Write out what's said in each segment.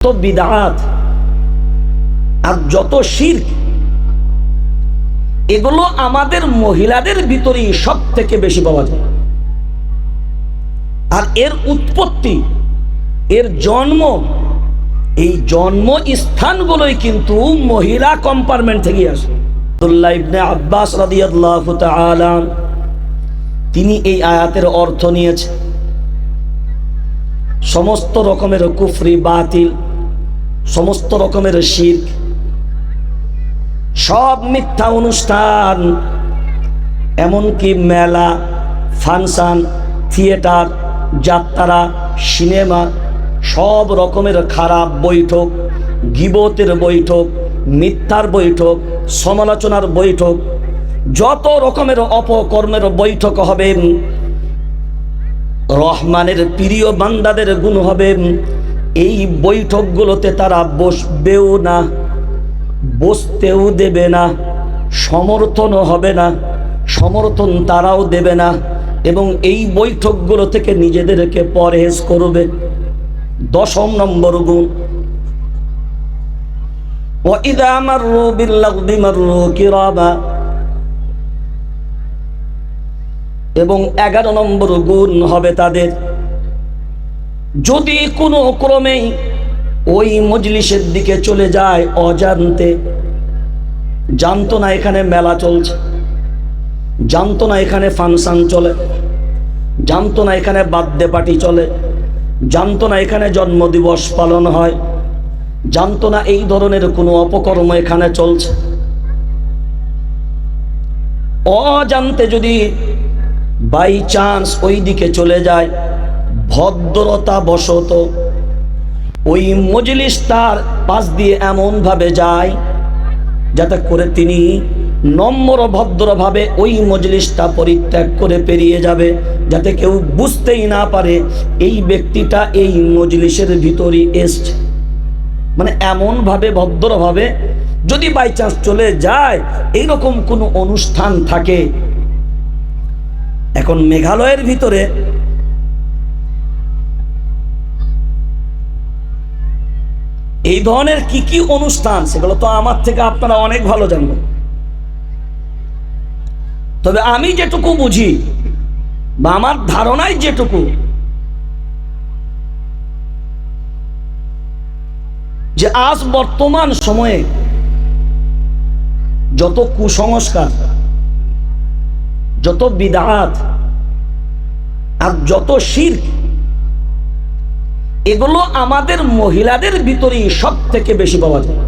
যত বিদাত আর যত শির্ক, এগুলো আমাদের মহিলাদের ভিতরেই সব থেকে বেশি পাওয়া যায়। আর এর উৎপত্তি, এর জন্ম, এই জন্ম স্থানগুলোই কিন্তু মহিলা কম্পার্টমেন্ট থেকে আসে। আব্বাস তিনি এই আয়াতের অর্থ নিয়েছেন, সমস্ত রকমের কুফরি, বাতিল সমস্ত রকমের শির্ক, সব মিথ্যা অনুষ্ঠান, এমনকি মেলা, ফাংশন, থিয়েটার, যাত্রা, সিনেমা, সব রকমের খারাপ বৈঠক, গিবতের বৈঠক, মিথ্যার বৈঠক, সমালোচনার বৈঠক, যত রকমের অপকর্মের বৈঠক হবে রহমানের প্রিয় বান্দাদের গুণ হবে এই বৈঠকগুলোতে তারা বসবেও না বসতেও দেবে না সমর্থনও হবে না সমর্থন তারাও দেবে না এবং এই বৈঠকগুলো থেকে নিজেদেরকে পরহেজ করবে দশম নম্বর গুণ وإذا مروا باللغو مروا كراما এবং এগারো নম্বর গুণ হবে তাদের যদি কোনো ক্রমেই ওই মজলিসের দিকে চলে যায় অজান্তে, জানতো না এখানে মেলা চলছে, জানতো না এখানে ফাংশন চলে, জানতো না এখানে বার্থডে পার্টি চলে, জানতো না এখানে জন্মদিবস পালন হয়, জানতো না এই ধরনের কোনো অপকর্ম এখানে চলছে। অজান্তে যদি বাই চান্স ওই দিকে চলে যায় ভদ্রতা বশত ওই মজলিসটার পাশ দিয়ে এমনভাবে যায় যাতে করে তিনি নম্র ভদ্রভাবে ওই মজলিসটা পরিত্যাগ করে পেরিয়ে যাবে, যাতে কেউ বুঝতেই না পারে এই ব্যক্তিটা এই মজলিসের ভিতরই এসছে। মানে এমনভাবে, ভদ্রভাবে যদি বাই চান্স চলে যায়, এইরকম কোনো অনুষ্ঠান থাকে। এখন মেঘালয়ের ভিতরে এই ধরনের কি কি অনুষ্ঠান, সেগুলো তো আমার থেকে আপনারা অনেক ভালো জানবেন। তবে আমি যেটুকু বুঝি বা আমার ধারণায় যেটুকু, যে আজ বর্তমান সময়ে যত কুসংস্কার, যত বিদাত, আর যত শির্ক এগুলো আমাদের মহিলাদের ভিতরেই সব থেকে বেশি পাওয়া যায়।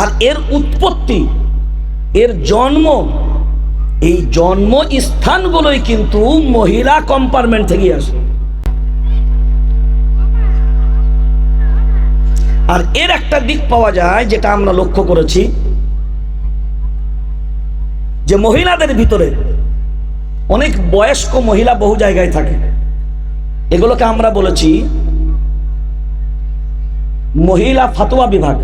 আর এর উৎপত্তি, এর জন্ম, এই জন্ম স্থানগুলোই কিন্তু মহিলা কম্পার্টমেন্ট থেকে আসে। আর এর একটা দিক পাওয়া যায় যেটা আমরা লক্ষ্য করেছি, যে মহিলাদের ভিতরে অনেক বয়স্ক মহিলা বহু জায়গায় থাকে। এগুলোকে আমরা বলেছি মহিলা ফাতোয়া বিভাগ।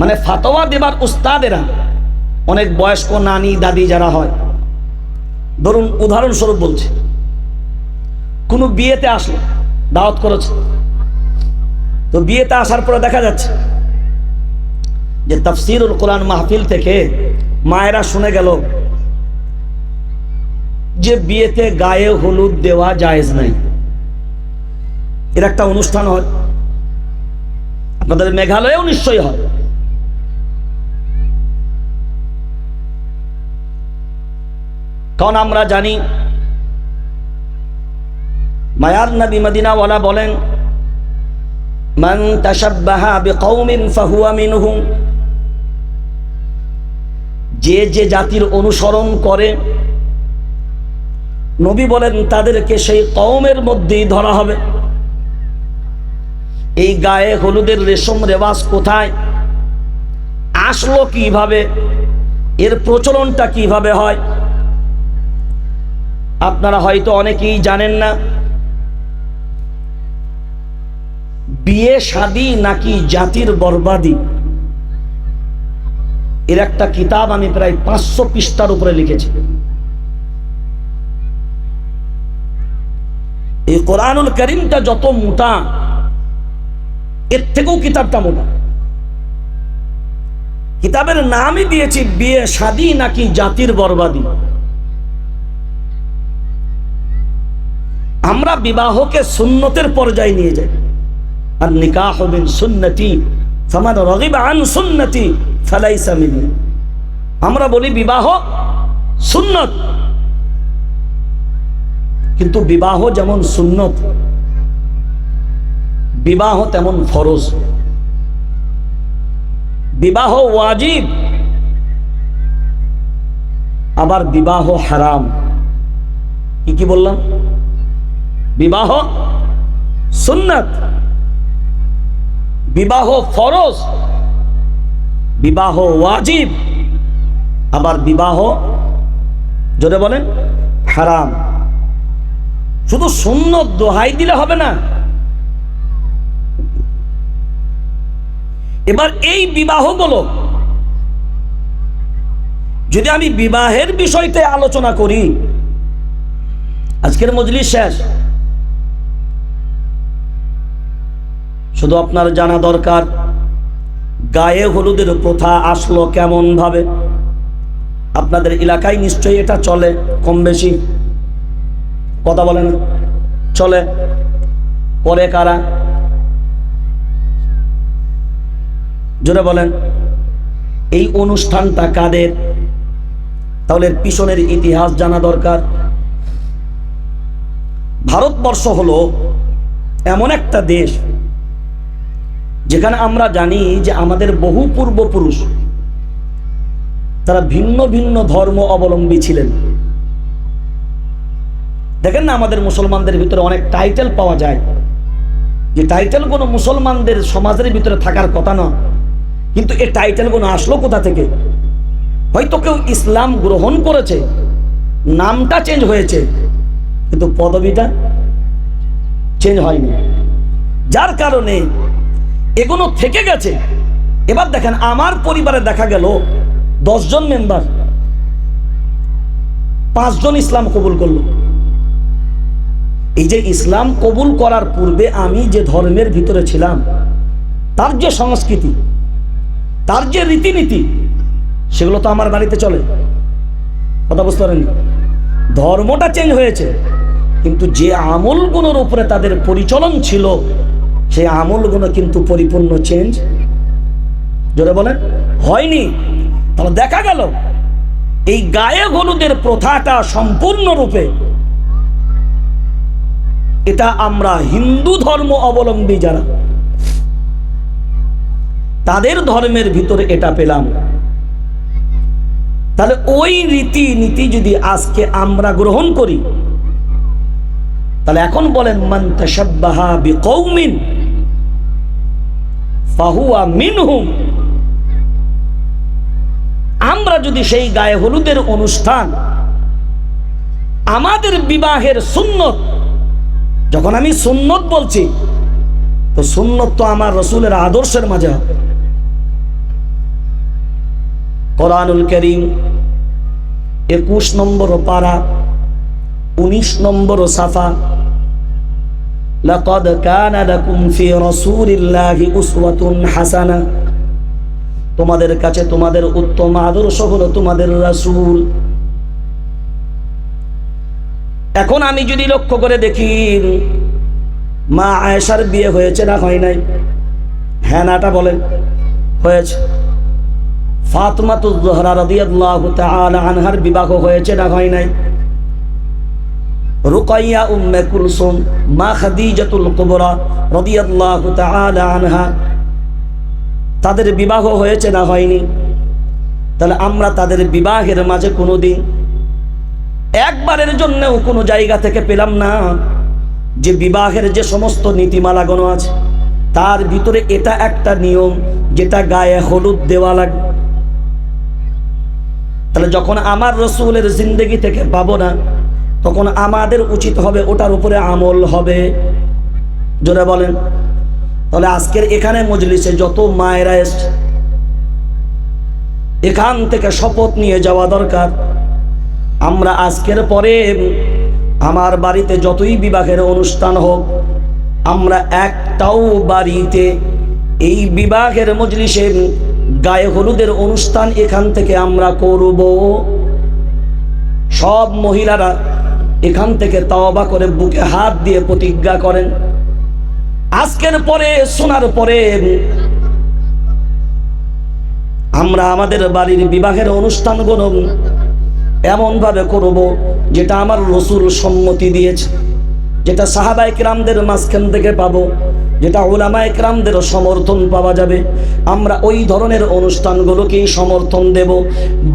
মানে ফাতোয়া দেবার উস্তাদেরা, অনেক বয়স্ক নানি, দাদি যারা হয়, ধরুন উদাহরণস্বরূপ বলছে, কোনো বিয়েতে আসলো, দাওয়াত করেছে, তো বিয়েতে আসার পরে দেখা যাচ্ছে যে তফসিরুল কোরআন মাহফিল থেকে মায়েরা শুনে গেল যে বিয়েতে গায়ে হলুদ দেওয়া জায়েজ নাই। এর একটা অনুষ্ঠান হয়। আপনাদের মেঘালয়েও নিশ্চয়ই হয়। কারণ আমরা জানি, মায়ার নবী মদিনাওয়ালা বলেন, মান মিনহুম। যে যে জাতির অনুসরণ করে নবী বলেন, তাদেরকে সেই কওমের মধ্যেই ধরা হবে। এই গায়ে হলুদের রেশম রেওয়াজ কোথায়? আসলো কীভাবে? এর প্রচলনটা কীভাবে হয়? আপনারা হয়তো অনেকেই জানেন না, বিয়ে, শাদি নাকি জাতির বরবাদি? এর একটা কিতাব আমি প্রায় পাঁচশো পৃষ্ঠার উপরে লিখেছি। এই কোরআনুল করিমটা যত মোটা, এর থেকেও কিতাবটা মোটা। কিতাবের নামই দিয়েছি, বিয়ে শাদী নাকি জাতির বরবাদী। আমরা বিবাহকে সুন্নতের পর্যায়ে নিয়ে যাই। আর নিকাহ বিন সুন্নতি, ফামান রগিব সুন্নতি, ফালাইসা আমরা বলি বিবাহ সুন্নত। কিন্তু বিবাহ যেমন সুন্নত, বিবাহ তেমন ফরজ। বিবাহ ওয়াজিব, আবার বিবাহ হারাম। কি কি বললাম? বিবাহ সুন্নাত, বিবাহ ফরজ, বিবাহ ওয়াজিব, আবার বিবাহ যদি বলেন, হারাম। শুধু সুন্নত দোহাই দিলে হবে না। এবার এই বিবাহ বিবাহগুলো, যদি আমি বিবাহের বিষয়তে আলোচনা করি, আজকের মজলিস শেষ। শুধু আপনার জানা দরকার, গায়ে হলুদের প্রথা আসলো কেমন ভাবে আপনাদের এলাকায় নিশ্চয়ই এটা চলে কম বেশি কথা বলেন চলে। করে কারা? জোরে বলেন। এই অনুষ্ঠানটা কাদের? তাহলে পিছনের ইতিহাস জানা দরকার। ভারতবর্ষ হলো এমন একটা দেশ যেখানে আমরা জানি যে আমাদের বহু পূর্বপুরুষ তারা ভিন্ন ভিন্ন ধর্ম অবলম্বী ছিলেন। দেখেন না আমাদের মুসলমানদের ভিতরে অনেক টাইটেল পাওয়া যায়। যে টাইটেলগুলো মুসলমানদের সমাজের ভিতরে থাকার কথা না, কিন্তু এই টাইটেলগুলো আসলো কোথা থেকে? হয়তো কেউ ইসলাম গ্রহণ করেছে, নামটা চেঞ্জ হয়েছে, কিন্তু পদবিটা চেঞ্জ হয়নি। যার কারণে এগুলো থেকে গেছে। এবার দেখেন, আমার পরিবারে দেখা গেল দশজন মেম্বার পাঁচজন ইসলাম কবুল করল। এই যে ইসলাম কবুল করার পূর্বে আমি যে ধর্মের ভিতরে ছিলাম, তার যে সংস্কৃতি, তার যে রীতিনীতি, সেগুলো তো আমার বাড়িতে চলে। কথা বুঝতে পারেন ধর্মটা চেঞ্জ হয়েছে, কিন্তু যে আমলগুলোর উপরে তাদের পরিচলন ছিল, সেই আমলগুলো কিন্তু পরিপূর্ণ চেঞ্জ জোরে বলেন, হয়নি। তাহলে দেখা গেল, এই গায়ে হলুদের প্রথাটা সম্পূর্ণরূপে এটা আমরা হিন্দু ধর্ম অবলম্বী যারা, তাদের ধর্মের ভিতরে এটা পেলাম। তাহলে ওই রীতি নীতি যদি আজকে আমরা গ্রহণ করি, তাহলে এখন বলেন, মান মিনহুম। আমরা যদি সেই গায়ে হলুদের অনুষ্ঠান, আমাদের বিবাহের সুন্নত যখন আমি সুন্নত বলছি তো সুন্নত তো আমার রসুলের আদর্শের মাঝে হবে কোরআনুল করিম একুশ নম্বর পারা উনিশ নম্বর সাফা لقد كان لكم في رسول الله أسوة حسنة তোমাদের কাছে তোমাদের উত্তম আদর্শ হলো তোমাদের রাসূল এখন আমি যদি লক্ষ্য করে দেখি, মা আয়েশার বিয়ে হয়েছে না হয় নাই? হ্যাঁ নাটা বলেন। হয়েছে। ফাতমাতুজ জোহরা রাদিয়াল্লাহু তাআলা আনহার বিবাহ হয়েছে না হয় নাই? রুকাইয়া উম্মে কুলসুম, মা খাদিজাতুল কুবরা রাদিয়াল্লাহু তাআলা আনহা, তাদের বিবাহ হয়েছে না হয়নি? তাহলে আমরা তাদের বিবাহের মাঝে কোনোদিন একবারের জন্যও কোনো জায়গা থেকে পেলাম না যে বিবাহের যে সমস্ত নীতিমালাগুলো আছে, তার ভিতরে এটা একটা নিয়ম যেটা গায়ে হলুদ দেওয়া লাগে। তাহলে যখন আমার রসুলের জিন্দগি থেকে পাবো না, তখন আমাদের উচিত হবে ওটার উপরে আমল হবে। জোরে বলেন। তাহলে আজকের এখানে মজলিসে যত মায়েরা এসছে, এখান থেকে শপথ নিয়ে যাওয়া দরকার। আমরা আজকের পরে আমার বাড়িতে যতই বিবাহের অনুষ্ঠান হোক, আমরা একটাও বাড়িতে এই বিবাহের মজলিসে গায়ে হলুদের অনুষ্ঠান এখান থেকে আমরা করব। সব মহিলারা এখান থেকে তাওবা করে বুকে হাত দিয়ে প্রতিজ্ঞা করেন। আজকের পরে, শোনার পরে আমরা আমাদের বাড়ির বিবাহের অনুষ্ঠান অনুষ্ঠানগুলো এমনভাবে করব যেটা আমার রসুল সম্মতি দিয়েছে, যেটা সাহাবাই কিরামদের মাঝখান থেকে পাবো, যেটা ওলামায় কিরামদেরও সমর্থন পাওয়া যাবে। আমরা ওই ধরনের অনুষ্ঠানগুলোকেই সমর্থন দেব।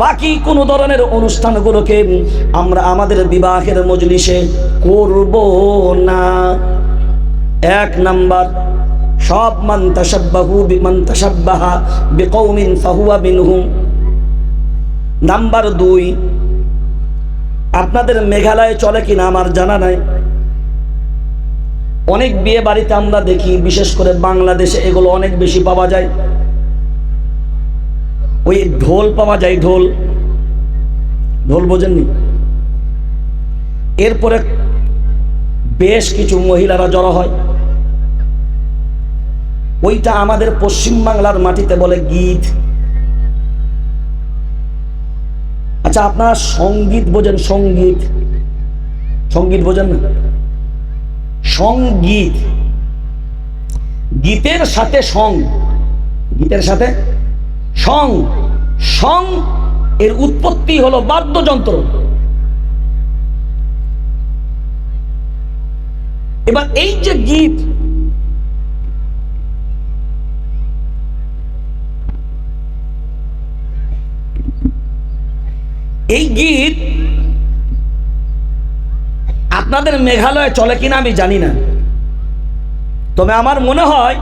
বাকি কোনো ধরনের অনুষ্ঠানগুলোকে আমরা আমাদের বিবাহের মজলিসে করব না। এক নাম্বার, সব মান তাসাব্বাহু বিমান তাসাব্বাহা বিকৌমিন ফাহুয়া মিনহুম নাম্বার দুই আপনাদের মেঘালয়ে চলে কিনা আমার জানা নাই। অনেক বিয়ে বাড়িতে আমরা দেখি, বিশেষ করে বাংলাদেশে এগুলো অনেক বেশি পাওয়া যায়। ওই ঢোল পাওয়া যায়, ঢোল। ঢোল বোঝেননি? এরপরে বেশ কিছু মহিলারা জড়ো হয়। ওইটা আমাদের পশ্চিম বাংলার মাটিতে বলে গীত। আচ্ছা আপনারা সংগীত বোঝেন, সংগীত। সংগীত বোঝেন না? সংগীত। গীতের সাথে সং। গীতের সাথে সং। সং এর উৎপত্তি হলো বাদ্যযন্ত্র। এবার এই যে গীত এই গীত আপনাদের মেঘালয়ে চলে কিনা আমি জানি না। তবে আমার মনে হয়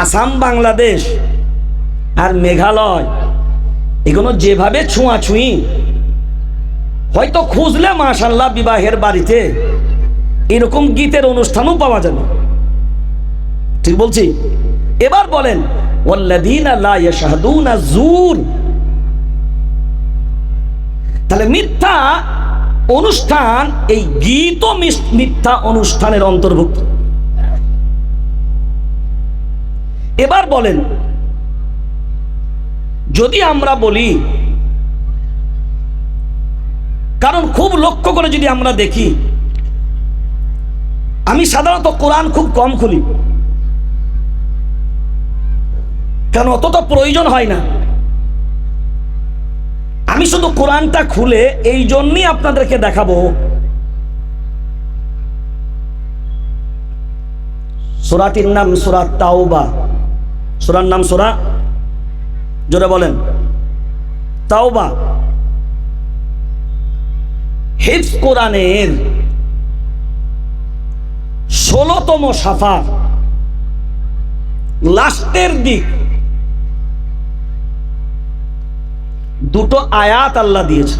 আসাম, বাংলাদেশ আর মেঘালয় এগুলো যেভাবে ছুঁয়াছুঁই, হয়তো খুঁজলে মাশাল্লাহ বিবাহের বাড়িতে এরকম গীতের অনুষ্ঠানও পাওয়া যাবে। ঠিক বলছি? এবার বলেন, ওয়াল্লাযীনা লা ইয়াশহাদুনা জুর তাহলে মিথ্যা অনুষ্ঠান, এই গীত মিথ্যা অনুষ্ঠানের অন্তর্ভুক্ত। এবার বলেন, যদি আমরা বলি, কারণ খুব লক্ষ্য করে যদি আমরা দেখি, আমি সাধারণত কোরআন খুব কম খুলি। কারণ অতটা প্রয়োজন হয় না। আমি শুধু কোরআনটা খুলে এই জন্যই আপনাদেরকে দেখাবো। সোরাটির নাম সোরা তাওবা। সোরার নাম সোরা? জোরে বলেন। তাওবা। হিফ কোরআনের ষোলতম সাফার, লাস্টের দিক। দুটো আয়াত আল্লাহ দিয়েছে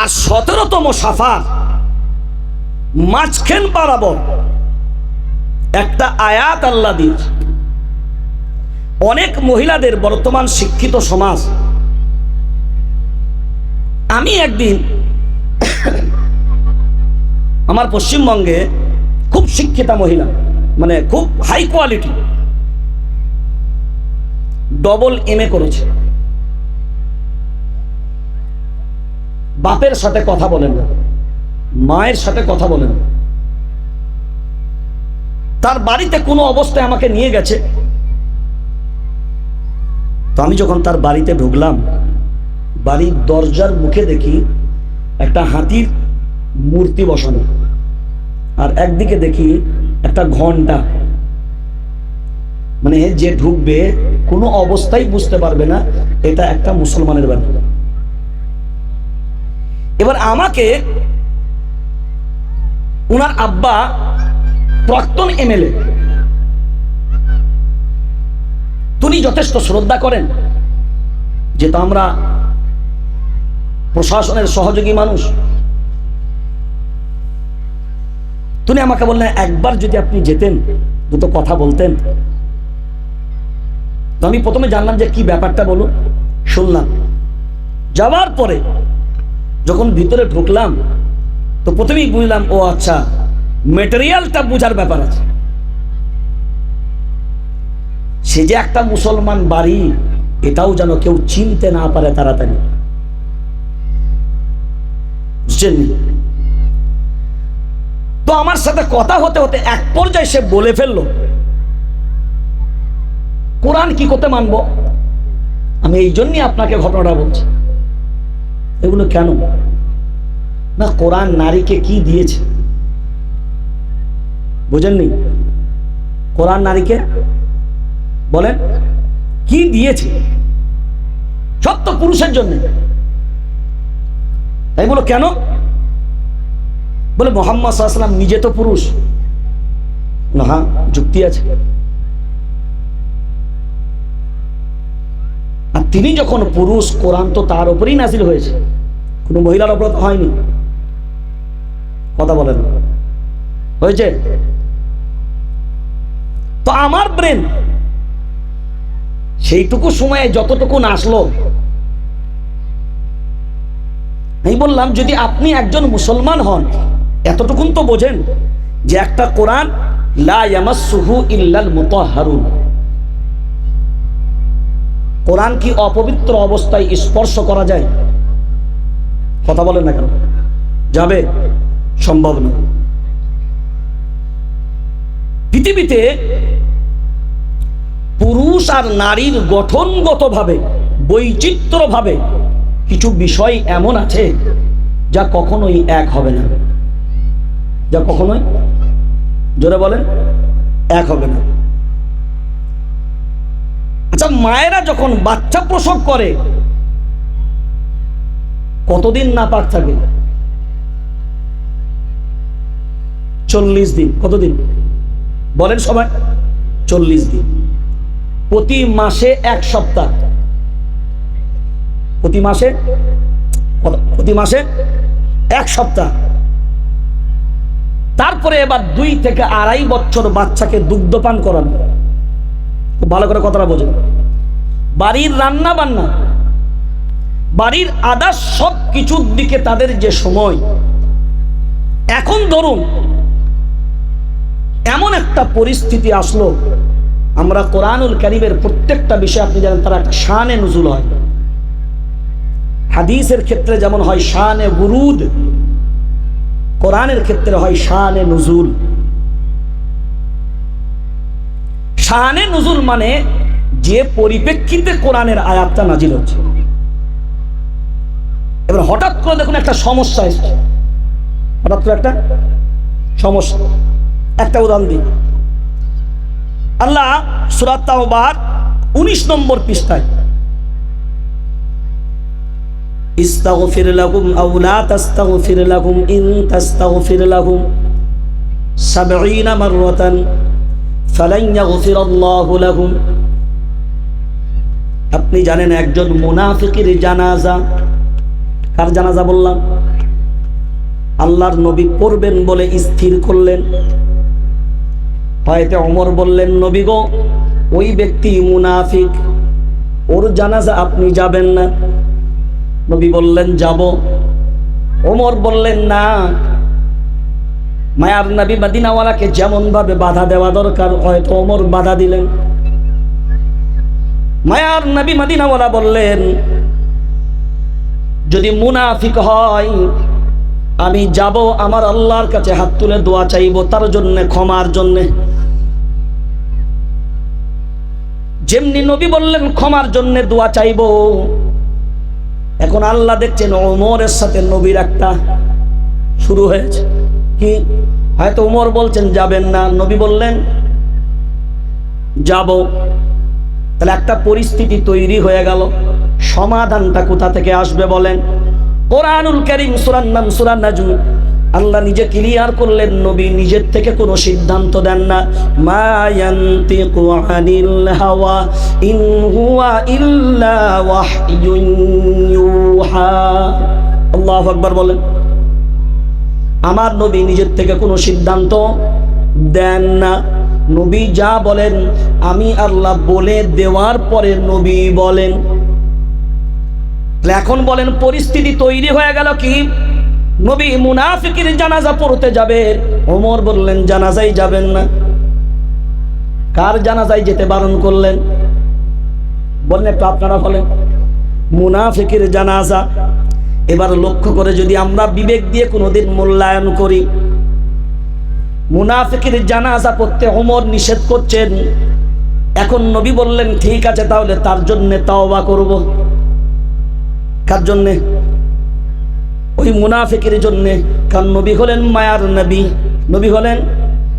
আর সতেরোতম সাফার, মাঝখান বরাবর একটা আয়াত আল্লাহ দিয়েছে অনেক মহিলাদের বর্তমান শিক্ষিত সমাজ, আমি একদিন আমার পশ্চিমবঙ্গে খুব শিক্ষিতা মহিলা মানে খুব high quality double M A করেছে। বাপের সাথে কথা বলেন না, মায়ের সাথে কথা বলেন না। তার বাড়িতে কোনো অবস্থায় আমাকে নিয়ে গেছে। তো আমি যখন তার বাড়িতে ঢুকলাম, বাড়ির দরজার মুখে দেখি একটা হাতির মূর্তি বসানো। আর একদিকে দেখি একটা ঘণ্টা। মানে যে ঢুকবে কোনো অবস্থায় বুঝতে পারবে না, এটা একটা মুসলমানের বাড়ি এবার আমাকে উনার আব্বা প্রাক্তন এমএলএ, তিনি যথেষ্ট শ্রদ্ধা করেন যেহেতু আমরা প্রশাসনের সহযোগী মানুষ। তিনি আমাকে বললেন, একবার যদি আপনি যেতেন, দুটো কথা বলতেন তো আমি প্রথমে জানলাম যে কি ব্যাপারটা বলো। শুনলাম। যাওয়ার পরে যখন ভিতরে ঢুকলাম, তো প্রথমেই বুঝলাম, ও আচ্ছা মেটেরিয়ালটা বোঝার ব্যাপার আছে। সে যে একটা মুসলমান বাড়ি, এটাও যেন কেউ চিনতে না পারে তাড়াতাড়ি। বুঝছেন তো আমার সাথে কথা হতে হতে এক পর্যায়ে সে বলে ফেলল কোরআন কি করতে মানব? আমি এই জন্যই আপনাকে ঘটনাটা বলছি। এগুলো কেন? না, কোরআন নারীকে কি দিয়েছে? বুঝেননি? কোরআন নারীকে? বলেন, কি দিয়েছে? সব তো পুরুষের জন্য। তাই বলো কেন? বলে, মোহাম্মদ সাল্লাম নিজে তো পুরুষ। না হ্যাঁ যুক্তি আছে। আর তিনি যখন পুরুষ, কোরআন তো তার উপরেই নাজিল হয়েছে। কোনো মহিলার অপরাধ হয়নি। কথা বলেন। হয়েছে? তো আমার ব্রেন সেইটুকু সময়ে যতটুকু আসলো আমি বললাম, যদি আপনি একজন মুসলমান হন, এতটুকুন তো বোঝেন যে একটা কোরআন, লা ইল্লাল মুতাহহারুন কোরআন কি অপবিত্র অবস্থায় স্পর্শ করা যায়? কথা বলেন না কেন? যাবে? সম্ভব না। পৃথিবীতে পুরুষ আর নারীর গঠনগতভাবে, বৈচিত্র্যভাবে কিছু বিষয় এমন আছে যা কখনোই এক হবে না। যা কখনোই? জোরে বলেন, এক হবে না। আচ্ছা মায়েরা যখন বাচ্চা প্রসব করে, কতদিন না পাক থাকে? চল্লিশ দিন। কতদিন? বলেন সবাই, চল্লিশ দিন। প্রতি মাসে এক সপ্তাহ। প্রতি মাসে? প্রতি মাসে এক সপ্তাহ। তারপরে এবার দুই থেকে আড়াই বছর বাচ্চাকে দুগ্ধপান করানো। খুব ভালো করে কথাটা বোঝেন বাড়ির রান্না বান্না, বাড়ির আদার্স সব কিছুর দিকে তাদের যে সময়, এখন ধরুন, এমন একটা পরিস্থিতি আসলো, আমরা কোরআনুল কারিমের প্রত্যেকটা বিষয় আপনি জানেন, তারা একটা শানে নজুল হয়। হাদিসের ক্ষেত্রে যেমন হয় শানে বুরুদ কোরআনের ক্ষেত্রে হয় শানে নজুল। শানে নজুল মানে যে পরিপ্রেক্ষিতে কোরআনের আয়াতটা নাজিল হচ্ছে। এবার হঠাৎ করে দেখুন একটা সমস্যা এসছে। হঠাৎ করে একটা সমস্যা। একটা উদাহরণ দিই। আল্লাহ সুরাত্তাবার উনিশ নম্বর পৃষ্ঠায়, ইস্তাগফির লাহুম আও লা তাস্তাগফির লাহুম ইন তাস্তাগফির লাহুম 70 মাররাতান ফালান ইয়াগফির আল্লাহু লাহুম আপনি জানেন একজন মুনাফিকের জানাজা, কার জানাজা বললাম? আল্লাহর নবী পড়বেন বলে স্থির করলেন। হয়তো অমর বললেন, নবী গো, ওই ব্যক্তি মুনাফিক, ওর জানাজা আপনি যাবেন না। নবী বললেন, যাব। ওমর বললেন, না। মায়ার নবী যেমন ভাবে বাধা দেওয়া দরকার, হয়তো অমর বাধা দিলেন। মায়ার নবী মাদিনাওয়ালা বললেন, যদি মুনাফিক হয়, আমি যাব, আমার আল্লাহর কাছে হাত তুলে দোয়া চাইব, তার জন্য, ক্ষমার জন্যে। যেমনি নবী বললেন, ক্ষমার জন্য দোয়া চাইব। এখন আল্লাহ দেখছেন ওমরের সাথে নবীর একটা শুরু হয়েছে। কি? হয়তো উমর বলছেন, যাবেন না। নবী বললেন, যাব। তাহলে একটা পরিস্থিতি তৈরি হয়ে গেল। সমাধানটা কোথা থেকে আসবে বলেন? কোরআনুল করিম সুরান নাম সুরান নাজম। আল্লাহ নিজে ক্লিয়ার করলেন, নবী নিজের থেকে কোনো সিদ্ধান্ত দেন না। মা ইয়ান্তিকু আনিল হাওয়া, ইন হুয়া ইল্লা ওয়াহয়ুন ইউহা। আল্লাহু আকবার বলেন। আমার নবী নিজের থেকে কোনো সিদ্ধান্ত দেন না। নবী যা বলেন, আমি আল্লাহ বলে দেওয়ার পরে নবী বলেন। এখন বলেন, পরিস্থিতি তৈরি হয়ে গেল কি? নবী মুনাফিকের জানাজা পড়তে যাবে। ওমর বললেন জানাজাই যাবেন না। কার জানাজায় যেতে বারণ করলেন? বললেন, একটু আপনারা বলেন, মুনাফিকের জানাজা এবার লক্ষ্য করে যদি আমরা বিবেক দিয়ে কোনোদিন মূল্যায়ন করি, মুনাফিকের জানাজা পড়তে ওমর নিষেধ করছেন, এখন নবী বললেন, ঠিক আছে, তাহলে তার জন্য তাওবা করব। কার জন্যে? ওই মুনাফিকের জন্যে। কারণ নবী হলেন মায়ার নবী। নবী হলেন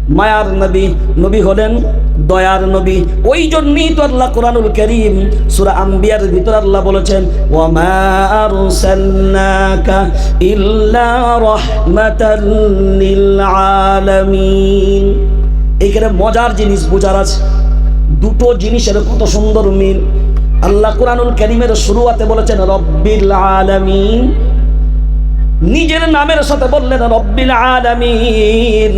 মায়ার নবী। নবী হলেন দয়ার নবী। ওই জন্যই তো আল্লাহ কোরআনুল করিম, সূরা আম্বিয়ার ভিতর আল্লাহ বলেছেন আরসালনাকা ইল্লা মজার জিনিস বোঝার আছে। দুটো জিনিসের কত সুন্দর মিল। আল্লাহ কোরআনুল করিমের শুরুয়াতে বলেছেন, রব্বিল আলামিন। নিজের নামের সাথে বললেন, রব্বিল আলামিন।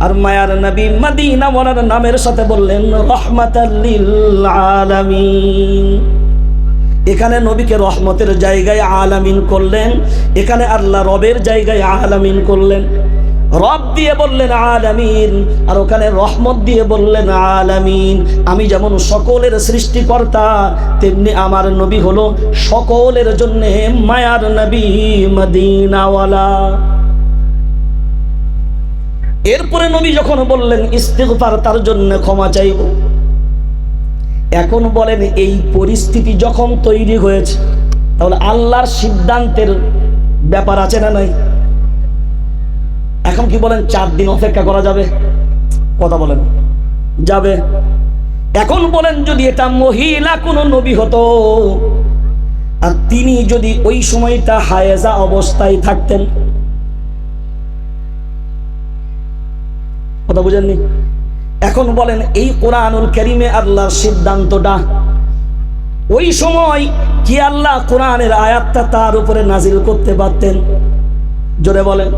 আর মায়ার নবী মদিনা ওনার নামের সাথে বললেন রহমাতাল্লিল আলামিন। এখানে নবীকে রহমতের জায়গায় আলামিন করলেন, এখানে আল্লাহ রবের জায়গায় আলামিন করলেন। রব দিয়ে বললেন, আলামিন। আর ওখানে রহমত দিয়ে বললেন, আলামিন। আমি যেমন সকলের সৃষ্টিকর্তা, তেমনি আমার নবী হলো সকলের জন্যে মায়ার নবী মদিনাওয়ালা। এরপরে নবী যখন বললেন, ইস্তেগফার তার জন্য ক্ষমা চাইব। এখন বলেন, এই পরিস্থিতি যখন তৈরি হয়েছে, তাহলে আল্লাহর সিদ্ধান্তের ব্যাপার আছে না নাই? এখন কি বলেন, চার দিন অপেক্ষা করা যাবে? কথা বলেন, যাবে। এখন বলেন, যদি এটা মহিলা কোনো নবী হতো, আর তিনি যদি ওই সময়টা হায়েজা অবস্থায় থাকতেন কথা বুঝেননি? এখন বলেন, এই কোরআনুল করিমে আল্লাহর সিদ্ধান্তটা ওই সময় কি আল্লাহ কোরআনের আয়াতটা তার উপরে নাজিল করতে পারতেন? জোরে বলেন।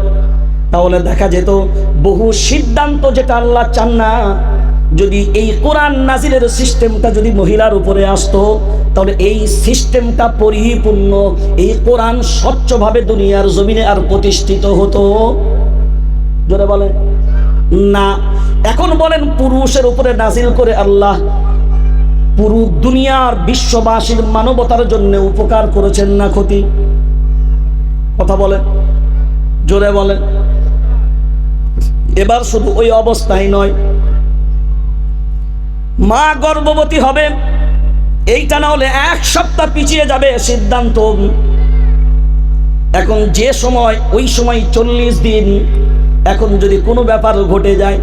তাহলে দেখা যেত, বহু সিদ্ধান্ত যেটা আল্লাহ চান না, যদি এই কোরআন নাজিলের সিস্টেমটা যদি মহিলার উপরে আসতো, তাহলে এই সিস্টেমটা পরিপূর্ণ, এই কোরআন স্বচ্ছভাবে দুনিয়ার জমিনে আর প্রতিষ্ঠিত হতো। জোরে বলেন। না। এখন বলেন পুরুষের উপরে নাজিল করে আল্লাহ পুরো দুনিয়ার বিশ্ববাসীর মানবতার জন্য উপকার করেছেন না ক্ষতি? কথা বলেন, জোরে বলেন। এবার শুধু ওই অবস্থায় নয়। মা গর্ভবতী হবে, এইটা না হলে এক সপ্তাহ পিছিয়ে যাবে সিদ্ধান্ত। এখন যে সময়, ওই সময় চল্লিশ দিন এখন যদি কোনো ব্যাপার ঘটে যায়,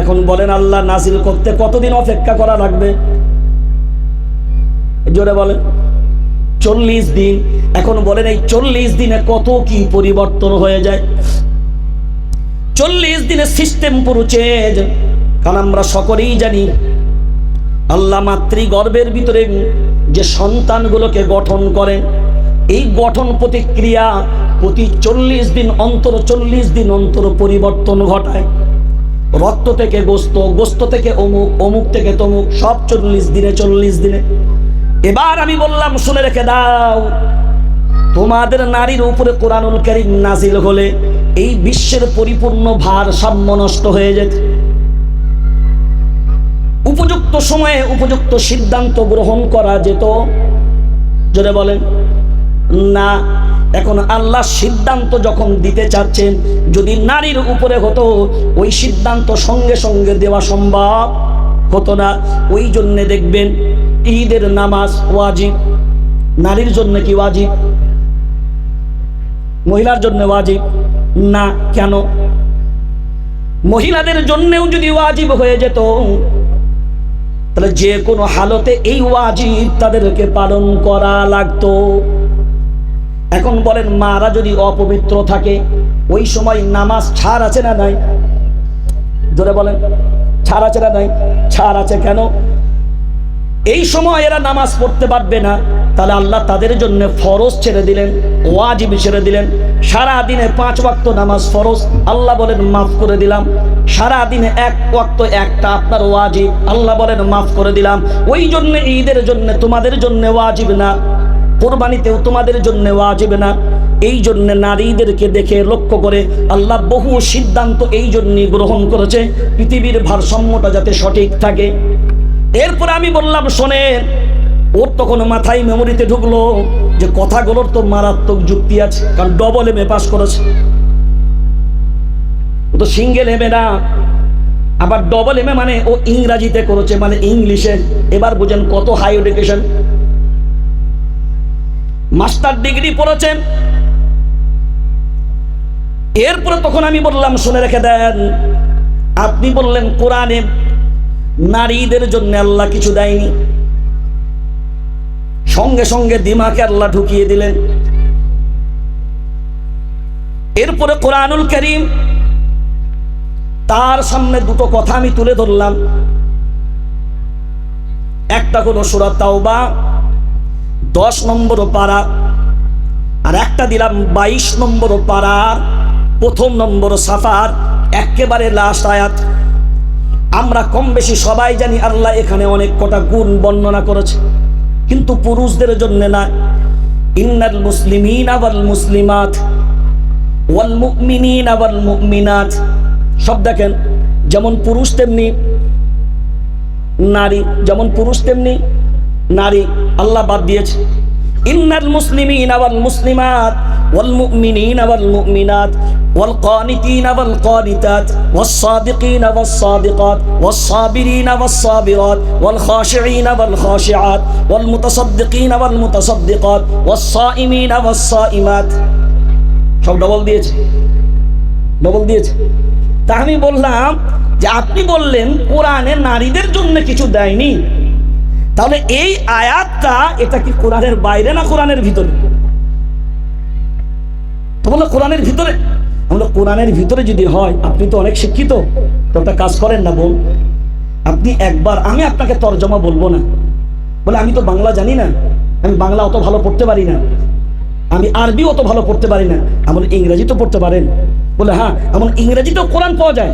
এখন বলেন আল্লাহ নাজিল করতে কতদিন অপেক্ষা করা লাগবে? জোরে বলেন। চল্লিশ দিন। এখন বলেন এই চল্লিশ দিনে কত কি পরিবর্তন হয়ে যায়? চল্লিশ দিনে সিস্টেম পুরো চেঞ্জ কারণ আমরা সকলেই জানি, আল্লাহ মাতৃ গর্ভের ভিতরে যে সন্তানগুলোকে গঠন করেন এই গঠন প্রতিক্রিয়া প্রতি চল্লিশ দিন অন্তর, চল্লিশ দিন অন্তর পরিবর্তন ঘটায়। রক্ত থেকে গোস্ত গোস্ত থেকে অমুক অমুক থেকে তমুক, সব চল্লিশ দিনে চল্লিশ দিনে। এবার আমি বললাম, শুনে রেখে দাও, তোমাদের নারীর উপরে কোরআনুল করিম নাজিল হলে এই বিশ্বের পরিপূর্ণ ভারসাম্য নষ্ট হয়ে যেত। উপযুক্ত সময়ে উপযুক্ত সিদ্ধান্ত গ্রহণ করা যেত। যদি বলেন। না। এখন আল্লাহ সিদ্ধান্ত যখন দিতে চাচ্ছেন, যদি নারীর উপরে হতো, ওই সিদ্ধান্ত সঙ্গে সঙ্গে দেওয়া সম্ভব হতো না। ওই জন্যে দেখবেন, ঈদের নামাজ ওয়াজিব। নারীর জন্য কি ওয়াজিব? মহিলার জন্য ওয়াজিব? না। কেন? মহিলাদের জন্যেও যদি ওয়াজিব হয়ে যেত, তাহলে যে কোনো হালতে এই ওয়াজিব তাদেরকে পালন করা লাগতো। এখন বলেন, মারা যদি অপবিত্র থাকে, ওই সময় নামাজ ছাড় আছে না নাই? ধরে বলেন, ছাড় আছে না নাই? ছাড় আছে কেন? এই সময় এরা নামাজ পড়তে পারবে না। তাহলে আল্লাহ তাদের জন্য ফরজ ছেড়ে দিলেন, ওয়াজিব ছেড়ে দিলেন। সারা দিনে পাঁচ ওয়াক্ত নামাজ ফরজ, আল্লাহ বলেন, মাফ করে দিলাম। সারা দিনে এক ওয়াক্ত একটা আপনার ওয়াজিব, আল্লাহ বলেন, মাফ করে দিলাম। ওই জন্য ঈদের জন্য, তোমাদের জন্য ওয়াজিব না। কোরবানিতেও তোমাদের জন্য ওয়াজিব না। এই জন্য নারীদেরকে দেখে লক্ষ্য করে আল্লাহ বহু সিদ্ধান্ত এই জন্যই গ্রহণ করেছে, পৃথিবীর ভারসাম্যটা যাতে সঠিক থাকে। এরপর আমি বললাম, শোনেন, ওর তখন মাথায় মেমোরিতে ঢুকলো যে কথাগুলোর তো মারাত্মক যুক্তি আছে, কারণ ডবল এম এ পাস করেছে। তো সিঙ্গেল এম এ না, আবার ডবল এম এ মানে ও ইংরাজিতে করেছে মানে ইংলিশে। এবার বুঝেন কত হাই এডুকেশন মাস্টার ডিগ্রি পড়েছেন। এরপরে তখন আমি বললাম, শুনে রেখে দেন, আপনি বললেন কোরআনে নারীদের জন্য আল্লাহ কিছু দেয়নি। সঙ্গে সঙ্গে দিমাকে আল্লাহ ঢুকিয়ে দিলেন। এরপরে কোরআনুল করিম, তার সামনে দুটো কথা আমি তুলে ধরলাম। একটা হলো সুরাত তাওবা দশ নম্বর পাড়া, আর একটা দিলাম বাইশ নম্বর পাড়া প্রথম নম্বর সাফার, একেবারে লাস্ট আয়াত। আমরা কম বেশি সবাই জানি আল্লাহ এখানে অনেক কটা গুণ বর্ণনা করেছে, কিন্তু পুরুষদের জন্য না। ইন্নাল মুসলিমিন আবাল মুসলিমাত, ওয়াল মুমিনিন আবাল মুমিনাত। সব দেখেন, যেমন পুরুষ তেমনি নারী, যেমন পুরুষ তেমনি নারী, আল্লাহ বাদ দিয়েছে। ইন্নাল মুসলিমিন ওয়াল মুসলিমাত, ওয়াল মুমিনিন ওয়াল মুমিনাত, ওয়াল কানিতিন ওয়াল কানিতাত, ওয়াস সাদিকিন ওয়াস সাদিকাত, ওয়াস সাবিরিন ওয়াস সাবিরাত, ওয়াল খাশিঈন ওয়াল খাশিআত, ওয়াল মুতাসাদ্দিকিন ওয়াল মুতাসাদ্দিকাত, ওয়াস সাইমিন ওয়াস সাইমাত। সব ডবল দিয়েছে। ডবল দিয়েছে। তা আমি বললাম যে আপনি বললেন কোরআনে নারীদের জন্য কিছু দেয়নি। তাহলে এই আয়াতটা এটা কি কোরআনের বাইরে না কোরআনের ভিতরে? তো বলল কোরআনের ভিতরে? আমরা কোরআনের ভিতরে যদি হয়, আপনি তো অনেক শিক্ষিত, তো একটা কাজ করেন না বোন আপনি একবার, আমি আপনাকে তর্জমা বলব না। বলে, আমি তো বাংলা জানি না। আমি বাংলা অত ভালো পড়তে পারি না। আমি আরবি অত ভালো পড়তে পারি না। এমন ইংরেজি তো পড়তে পারেন। বলে হ্যাঁ এমন ইংরেজিতেও কোরআন পাওয়া যায়।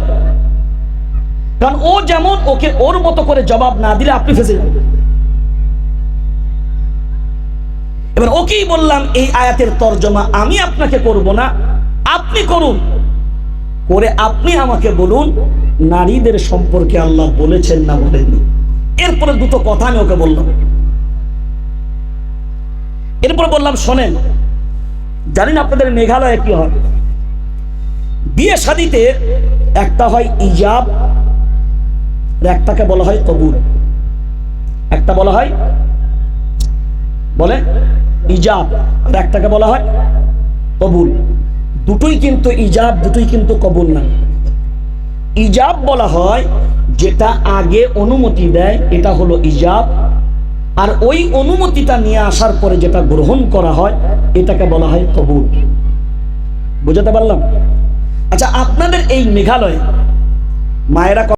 কারণ ও যেমন, ওকে ওর মতো করে জবাব না দিলে আপনি ফেসে যাবেন। এবার ওকেই বললাম, এই আয়াতের তর্জমা আমি আপনাকে করব না, আপনি করুন। করে আপনি আমাকে বলুন, নারীদের সম্পর্কে আল্লাহ বলেছেন না বলেননি। এরপরে দুটো কথা আমি ওকে বললাম। এরপরে বললাম, শোনেন জানেন আপনাদের মেঘালয়ে কি হয়। বিয়ে শাদিতে একটা হয় ইজাব একটাকে বলা হয় কবুল। একটা বলা হয় বলে ইজাব, আর একটাকে বলা হয় কবুল। দুটোই কিন্তু ইজাব, দুটোই কিন্তু কবুল না। ইজাব বলা হয় যেটা আগে অনুমতি দেয়, এটা হলো ইজাব। আর ওই অনুমতিটা নিয়ে আসার পরে যেটা গ্রহণ করা হয়, এটাকে বলা হয় কবুল। বুঝাতে পারলাম? আচ্ছা আপনাদের এই মেঘালয়ে মায়েরা